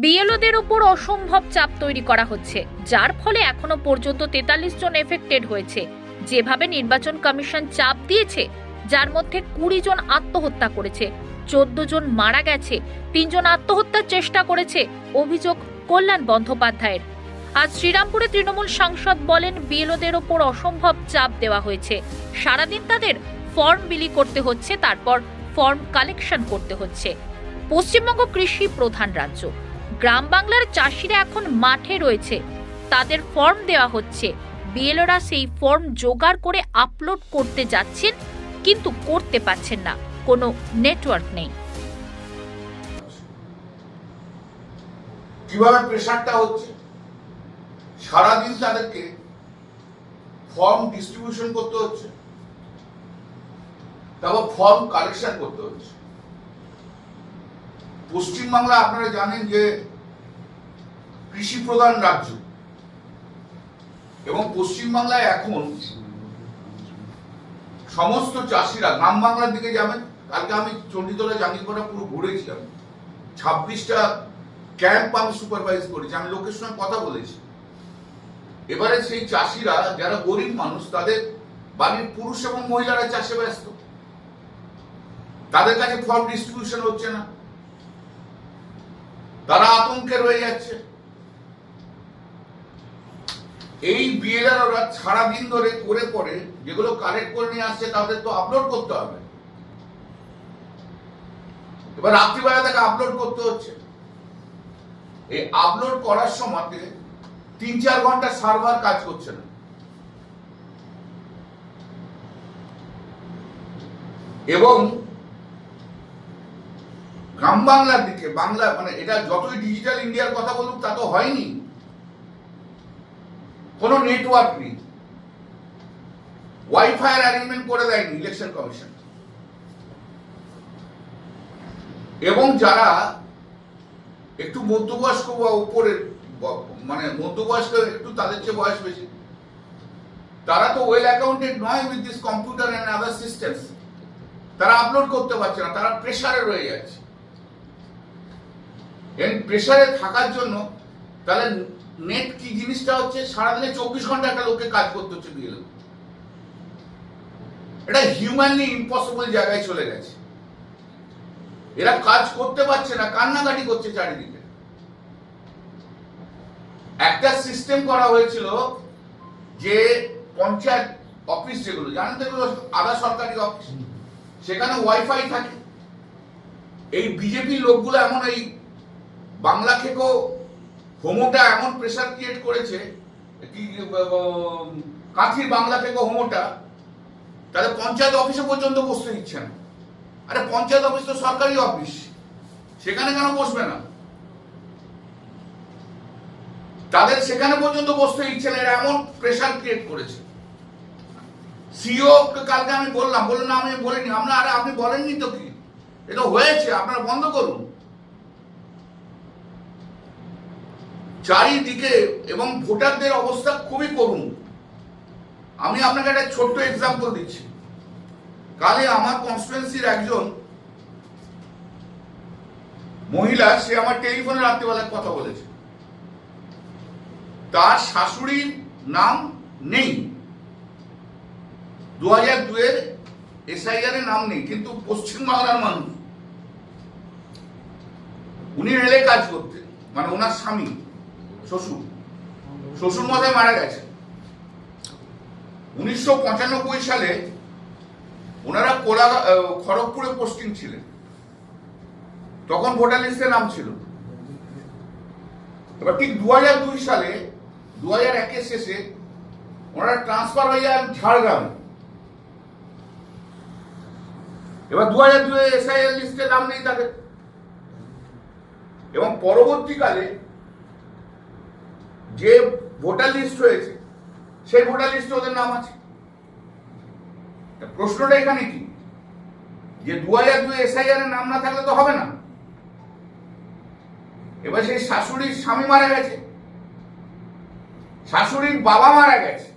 বিএলওদের উপর অসম্ভব চাপ তৈরি করা হচ্ছে, যার ফলে এখনও পর্যন্ত তেতাল্লিশ জন এফেক্টেড হয়েছে। যেভাবে নির্বাচন কমিশন চাপ দিয়েছে, যার মধ্যে কুড়ি জন আত্মহত্যা করেছে, চোদ্দ জন মারা গেছে তিনজন আত্মহত্যার চেষ্টা করেছে, অভিযোগ কল্যাণ বন্দ্যোপাধ্যায়ের। আজ শ্রীরামপুরে তৃণমূল সাংসদ বলেন, বিএলওদের ওপর অসম্ভব চাপ দেওয়া হয়েছে। সারাদিন তাদের ফর্ম বিলি করতে হচ্ছে, তারপর ফর্ম কালেকশন করতে হচ্ছে। পশ্চিমবঙ্গ কৃষি প্রধান রাজ্য। গ্রাম বাংলার চাষিরা এখন মাঠে রয়েছে। তাদের ফর্ম দেওয়া হচ্ছে। বিএলওরা সেই ফর্ম জোগাড় করে আপলোড করতে যাচ্ছেন, কিন্তু করতে পারছেন না। কোনো নেটওয়ার্ক নেই। কীভাবে প্রেশারটা হচ্ছে? সারাদিন তাদেরকে ফর্ম ডিস্ট্রিবিউশন করতে হচ্ছে। তারপর ফর্ম কালেকশন করতে হচ্ছে। পশ্চিমবাংলা আপনারা জানেন যে কৃষি প্রধান রাজ্য। এবং পশ্চিমবাংলায় এখন সমস্ত চাষিরা গ্রাম বাংলার দিকে যাবেন, কালকে আমি চণ্ডীতলা জাঙ্গিপাড়া পুরো ঘুরেছিলাম। ছাব্বিশটা ক্যাম্প আমি সুপারভাইজ করেছি, আমি লোকের সঙ্গে কথা বলেছি। এবারে সেই চাষিরা, যারা গরিব মানুষ, তাদের বাড়ির পুরুষ এবং মহিলারা চাষে ব্যস্ত। তাদের কাছে ফর্ম ডিস্ট্রিবিউশন হচ্ছে না। তারা আতঙ্কে রয়ে যাচ্ছে। এই বিয়ের ওরা সারাদিন ধরে করে পরে যেগুলো কালেক্ট করে নিয়ে আসছে, তাদের তো আপলোড করতে হবে। এবার রাত্রিবেলা তাকে আপলোড করতে হচ্ছে। এই আপলোড করার সময় তিন চার ঘণ্টা সার্ভার কাজ করছে না। এবং গ্রাম বাংলার দিকে, বাংলা মানে এটা যতই ডিজিটাল ইন্ডিয়ার কথা বলুক, তা তো হয়নি। কোনো নেটওয়ার্ক নেই। ওয়াইফাই অ্যারেঞ্জমেন্ট করে দেয়নি ইলেকশন কমিশন এবং যারা একটু মধ্যবয়স্ক বা উপরের মানে মধ্যবয়স্ক একটু তাদের চেয়ে বয়স বেশি। তারা তো ওয়েল অ্যাকাউন্টেড নয় with this computer and other systems তারা আপলোড করতে পারছে না, তারা প্রেশারে রয়ে যাচ্ছে। এই প্রেসারে থাকার জন্য তাহলে নেট কি জিনিসটা হচ্ছে, সারাদিনে চব্বিশ ঘণ্টা একটা লোককে কাজ করতে হচ্ছে বিএল এটা হিউম্যানলি ইম্পসিবল জায়গায় চলে গেছে। এরা কাজ করতে পারছে না, কান্নাকাটি করছে চারিদিকে। একটা সিস্টেম করা হয়েছিল যে পঞ্চায়েত অফিস যেগুলো, জানেন তো এগুলো আধা সরকারি অফিস সেখানে ওয়াইফাই থাকে। এই বিজেপির লোকগুলো এমন এই বাংলা খেকো হোমোটা এমন প্রেসার ক্রিয়েট করেছে কি কাঁথির বাংলা থেকে হোমোটা তাদের পঞ্চায়েত অফিসে পর্যন্ত বসতে দিচ্ছে না। আরে পঞ্চায়েত অফিস তো সরকারি অফিস সেখানে কেন বসবে না? তাদের সেখানে পর্যন্ত বসতে ইচ্ছে না, এরা এমন প্রেশার ক্রিয়েট করেছে। সিও কালকে আমি বললাম বললেন আমি বলিনি। আমরা, আরে, আপনি বলেননি তো কি? এটা হয়েছে, আপনারা বন্ধ করুন। চারিদিকে এবং ভোটারদের অবস্থা খুবই করুন আমি আপনাকে একটা ছোট্ট এক্সাম্পল দিচ্ছি। কালে আমার কনস্টিটুয়েন্সির একজন মহিলা, সে আমার টেলিফোনে রাত্রিবেলায় কথা বলেছে। তার শাশুড়ির নাম নেই। দু হাজার দুয়ের এসআইআর এর নাম নেই, কিন্তু পশ্চিমবাংলার মানুষ। উনি রেলে কাজ করতেন মানে ওনার স্বামী। শ্বশুর। শ্বশুর মশাই মারা গেছে। উনিশশো পঁচানব্বই সালে ওনারা কোলা খড়গপুরে পোস্টিং ছিলেন। তখন ভোটার লিস্টে নাম ছিল। এবার ঠিক দু হাজার দুই সালে দু হাজার একের শেষে ওনারা ট্রান্সফার হয়ে যান ঝাড়গ্রামে। এবার দু হাজার দুই এসআইএল লিস্টে নাম নেই তাদের। এবং পরবর্তীকালে যে ভোটার লিস্ট রয়েছে, সেই ভোটার লিস্টে ওদের নাম আছে। প্রশ্নটা এখানে কি? যে দু হাজার দুই এসআইআর নাম না থাকলে তো হবে না। এবার সেই শাশুড়ির স্বামী মারা গেছে। শাশুড়ির বাবা মারা গেছে।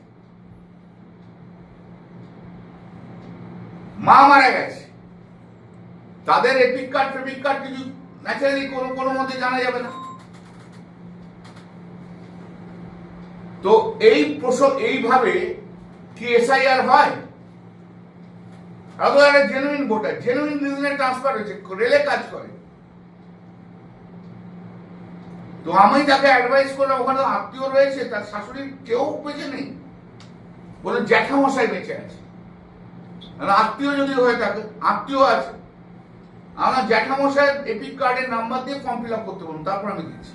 মা মারা গেছে। তাদের এপিক কার্ড ফেপিক কার্ড কিছু ন্যাচারালি কোনো কোনো মধ্যে জানা যাবে না। তো এই প্রসব এইভাবে কি এসআইআর হয়? আদৌ একটা জেনুইন ভোটার জেনুইন রিজনে ট্রান্সফার হয়েছে রেলে কাজ করে। তো আমি তাকে অ্যাডভাইস করলাম, ওখানে আত্মীয় রয়েছে, তার শাশুড়ির কেউ বেঁচে নেই। বলে জ্যাঠামশাই বেঁচে আছে। আত্মীয় যদি হয়ে থাকে, আত্মীয় আছে। আমার জ্যাঠামশাই এপিক কার্ডের নাম্বার দিয়ে ফর্ম ফিল আপ করতে বলুন তারপর আমি দিচ্ছি।